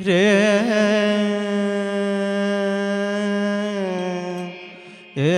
ರೇ ಏ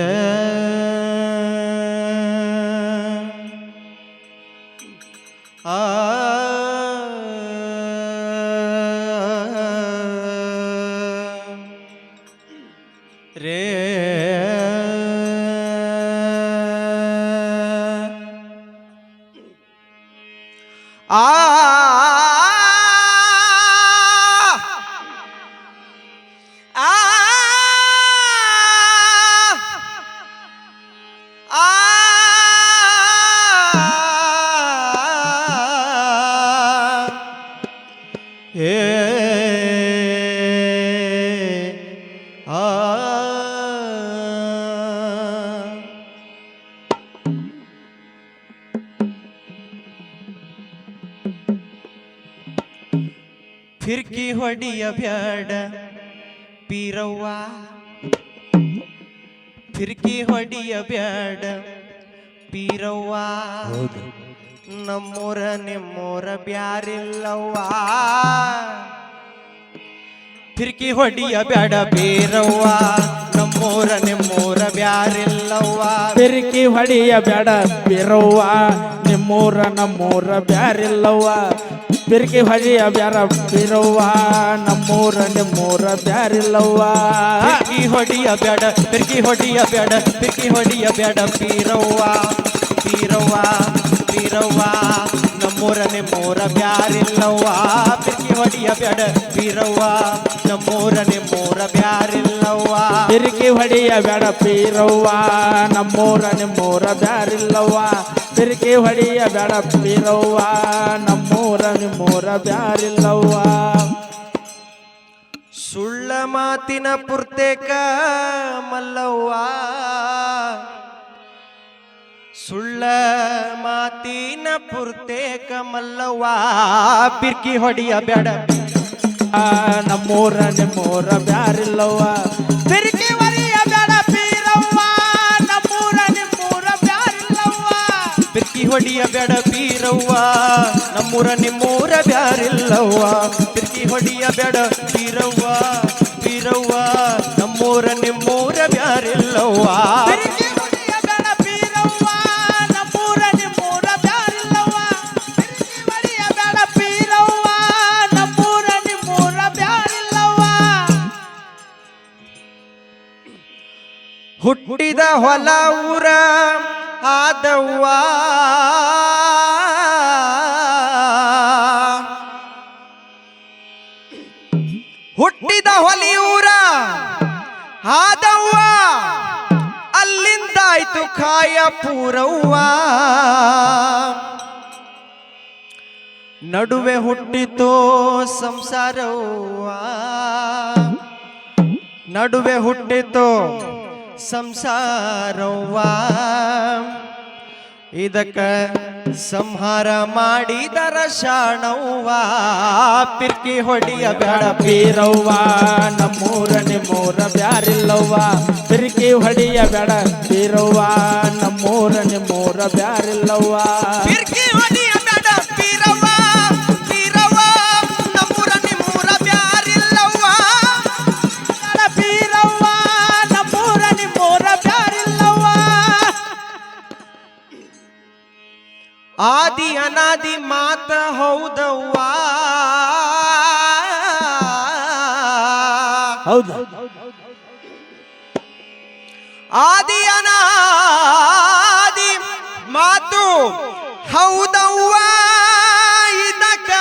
ಫಿರ್ಕಿ ಹೊಡಿಯ ಬ್ಯಾಡ. ಪೀರವ್ವ ಫಿರ್ಕಿ ಹೊಡಿಯ ಬ್ಯಾಡ. ಪೀರವ್ವ ನಮ್ಮೂರ ನಿಮ್ಮೂರ ಬ್ಯಾರಿಲ್ಲವ್ವ. ಫಿರ್ಕಿ ಹೊಡಿಯ ಬ್ಯಾಡ ಬೀರವ್ವ ನಮ್ಮೂರ ನಿಮ್ಮೂರ ಬ್ಯಾರಿಲ್ಲವ್ವ. ಫಿರ್ಕಿ ಹೊಡಿಯ ಬ್ಯಾಡ ಬೀರವ್ವ ನಿಮ್ಮೂರ ನಮ್ಮೂರ ಬ್ಯಾರಿಲ್ಲವ್ವ. ಬೆರಿಕಿ ಹೊಡಿಯ ಬ್ಯಾರ ಬಿರವ್ವ ನಮ್ಮೂರ ನಿಮ್ಮೂರ ಬ್ಯಾರಿಲ್ಲವ್ವ ಫಿರ್ಕಿ ಹೊಡಿಯ ಬ್ಯಾಡ ಫಿರ್ಕಿ ಹೊಡಿಯ ಬ್ಯಾಡ ಫಿರ್ಕಿ ಹೊಡಿಯ ಬ್ಯಾಡ ಪೀರವ್ವ ಪೀರವ್ವ ಪೀರವ್ವ ನಮ್ಮೂರ ನಿಮ್ಮೂರ ಬ್ಯಾರಿಲ್ಲವ್ವ ಫಿರ್ಕಿ ಹೊಡಿಯ ಬ್ಯಾಡ ಪೀರವ್ವ ನಮ್ಮೂರ ನಿಮ್ಮೂರ ಬ್ಯಾರಿಲ್ಲವ್ವ ಬೆರಿಕಿ ಹೊಡಿಯ ಬೇಡ ಬೀರವ್ವ ನಮ್ಮೂರ ನಿಮ್ಮೂರ ಬ್ಯಾರಿಲ್ಲವ್ವ ಬೆರಿಕಿ ಹೊಡಿಯ ಬೇಡ ಬೀರವ್ವ. ನಮ್ಮೂರ ನಿಮ್ಮೂರ ಬ್ಯಾರಿಲ್ಲವ್ವ. ಸುಳ್ಳ ಮಾತಿನ ಪುರ್ತೇಕ ಮಲ್ಲವ್ವ. ಸುಳ್ಳ ಮಾತಿನ ಪುರ್ತೇಕ ಮಲ್ಲವ್ವ. ಪಿರ್ಕಿ ಹೊಡಿಯ ಬೇಡ ನಮ್ಮೂರ ನಿಮ್ಮೂರ ಬ್ಯಾರಿಲ್ಲವ್ವ. ಬೆರಿಕಿ ಪಿರ್ಕಿ ಹೊಡಿಯ ಬ್ಯಾಡ ಬೀರವ್ವ ನಮ್ಮೂರ ನಿಮ್ಮೂರ ಬ್ಯಾರಿಲ್ಲವ್ವ. ತಿರ್ಕಿ ಹೊಡಿಯ ಬೀರವ್ವ. ಬೇಡ ಬೀರವ್ವ ಬೀರವ್ವ. ನಮ್ಮೂರ ನಿಮ್ಮೂರ ಬ್ಯಾರಿಲ್ಲವ್ವ. ಹುಟ್ಟಿದ ಹೊಲ ಊರ ಆದವ್ವ ಹುಟ್ಟಿದ ಹೊಲಿಯೂರ ಆದವ್ವ ಅಲ್ಲಿಂದಾಯ್ತು ಕಾಯ ಪೂರವ್ವ ನಡುವೆ ಹುಟ್ಟಿತೋ ಸಂಸಾರವ್ವ. ನಡುವೆ ಹುಟ್ಟಿತು ಸಂಸಾರವ್ವ. ಇದಕ್ಕ ಸಂಹಾರ ಮಾಡಿದರ ಶಾಣವ್ವ. ಪಿರ್ಕಿ ಹೊಡಿಯ ಬ್ಯಾಡ ಬೀರವ್ವ. ನಮ್ಮೂರ ನಿಮ್ಮೂರ ಬ್ಯಾರಿಲ್ಲವ್ವ. ಪಿರ್ಕಿ ಹೊಡಿಯ ಬ್ಯಾಡ ಬೀರವ್ವ. ನಮ್ಮೂರ ನಿಮ್ಮೂರ ಬ್ಯಾರಿಲ್ಲವ್ವ. ಪಿರ್ಕಿ ಹೊಡಿಯ ಆದಿ ಅನಾದಿ ಮಾತ ಹೌದವ್ವ. ಹೌದು. ಆದಿ ಅನಾದಿ ಮಾತು ಹೌದವ್ವ. ಇದಕ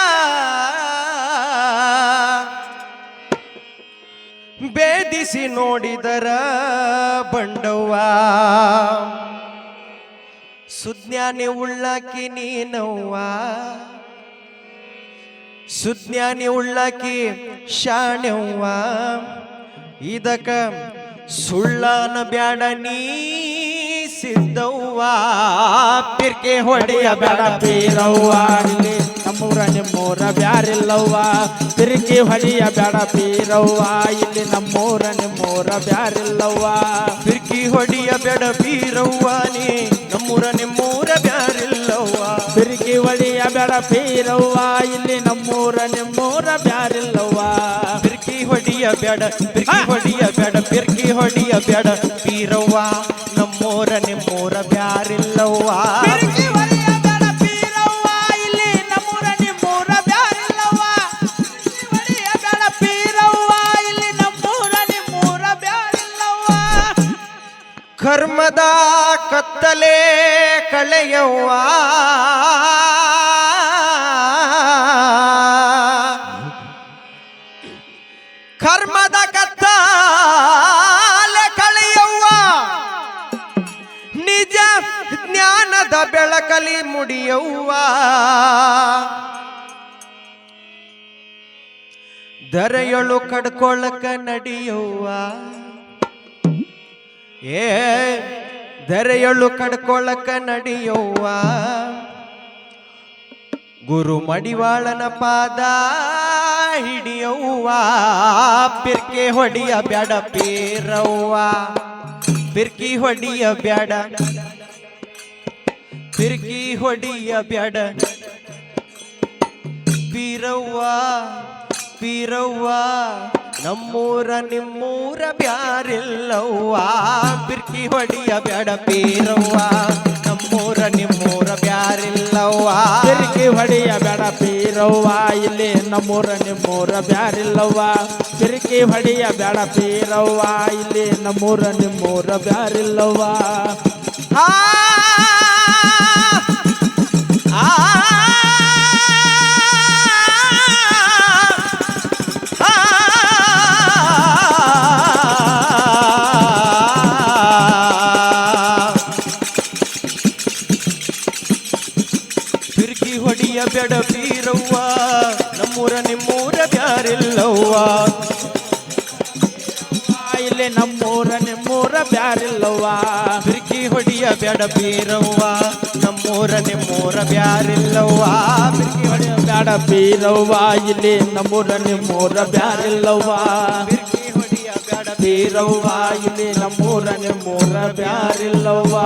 ಬೇದಿಸಿ ನೋಡಿದರ ಬಂಡವ್ವ. ಸುಜ್ಞಾನಿ ಉಳ್ಳಾಕಿ ನೀನವ್ವ. ಸುಜ್ಞಾನಿ ಉಳ್ಳಾಕಿ ಶಾಣ್ಯವ್ವ ಇದಕ ಸುಳ್ಳನ ಬ್ಯಾಡ ನೀ ಸಿದ್ದವ್ವ. ಪಿರ್ಕೆ ಹೊಡೆಯ ಬ್ಯಾಡ ಪೀರವ್ವ ನಮ್ಮೂರ ನಿಮ್ಮೂರ ಬ್ಯಾರಿಲ್ಲವ್ವ. ತಿರುಗಿ ಹೊಡೆಯ ಬ್ಯಾಡ ಬೀರವ್ವ. ಇಲ್ಲಿ ನಮ್ಮೂರ ನಿಮ್ಮೂರ ಬ್ಯಾರಿಲ್ಲವ್ವ. ಪಿರ್ಕಿ ಹೊಡೆಯ ಬೇಡ ಬೀರವ್ವ ನೀ. ಹೊಡಿಯ ಬೇಡ ಪೀರವ್ವ ಇಲ್ಲಿ ನಮ್ಮೂರ ನಿಮ್ಮೂರ ಬ್ಯಾರಿಲ್ಲವ್ವ. ಬಿರ್ಕಿ ಹೊಡಿಯ ಬೇಡ ಬಿರ್ಕಿ ಹೊಡಿಯ ಬೇಡ ಬಿರ್ಕಿ ಹೊಡಿಯ ಬೇಡ ಪೀರವ್ವ. ಕರ್ಮದ ಕತ್ತಲೆ ಕಳೆಯವ್ವ. ಕರ್ಮದ ಕತ್ತಲೆ ಕಳೆಯವ್ವ. ನಿಜ ಜ್ಞಾನದ ಬೆಳಕಲಿ ಮುಡಿಯವ್ವ. ದರೆಯೊಳು ಕಡ್ಕೊಳ್ಳಕ ನಡಿಯವ್ವ. ಏ ದರೆಯೊಳು ಕಡ್ಕೊಳಕ ನಡೆಯುವ ಗುರು ಮಡಿವಾಳನ ಪಾದ ಹಿಡಿಯವ್ವ. ಪಿರ್ಕೆ ಹೊಡಿಯ ಬ್ಯಾಡ ಪೀರವ್ವ. ಪಿರ್ಕಿ ಹೊಡಿಯ ಬ್ಯಾಡ. ಪಿರ್ಕಿ ಹೊಡಿಯ ಬ್ಯಾಡ. ಪೀರವ್ವ ಪೀರವ್ವ. ನಮ್ಮೂರ ನಿಮ್ಮೂರ ಬ್ಯಾರಿಲ್ಲವ್ವ. ಬಿರ್ಕಿ ಹೊಡಿಯ ಬ್ಯಾಡ ಪೀರವ್ವ. ನಮ್ಮೂರ ನಿಮ್ಮೂರ ಬ್ಯಾರಿಲ್ಲವ್ವ. ಬಿರ್ಕಿ ಹೊಡಿಯ ಬೇಡ ಪೀರವ್ವ. ಇಲ್ಲಿ ನಮ್ಮೂರ ನಿಮ್ಮೂರ ಬ್ಯಾರಿಲ್ಲವ್ವ. ಬಿರ್ಕಿ ಹೊಡಿಯ ಬೇಡ ಪೀರವ್ವ. ಇಲ್ಲಿ ನಮ್ಮೂರ ನಿಮ್ಮೂರ ಬ್ಯಾರಿಲ್ಲವ್ವ. ಆ ಹೊಡಿಯ ಬೆಡ ಬೀರವ್ವ, ನಮ್ಮೂರ ನಿಮ್ಮೂರ ಬ್ಯಾರಿಲ್ಲವ್ವ. ಇಲ್ಲಿ ನಮ್ಮೂರ ನಿಮ್ಮೂರ ಬ್ಯಾರಿಲ್ಲವ್ವ. ಬಿರ್ಕಿ ಹೊಡಿಯ ಬೇಡ ಬೀರವ್ವ, ನಮ್ಮೂರ ನಿಮ್ಮೂರ ಬ್ಯಾರಿಲ್ಲವ್ವ. ಬಿರ್ಕಿ ಹೊಡಿಯ ಬೇಡ ಬೀರವ್ವ, ಇಲ್ಲಿ ನಮ್ಮೂರ ನಿಮ್ಮೂರ ಬ್ಯಾರಿಲ್ಲವ್ವ. ಬಿರ್ಕಿ ಹೊಡಿಯ ಬೇಡ ಬೀರವ್ವ, ಇಲ್ಲಿ ನಮ್ಮೂರ ನಿಮ್ಮೂರ ಬ್ಯಾರಿಲ್ಲವ್ವ.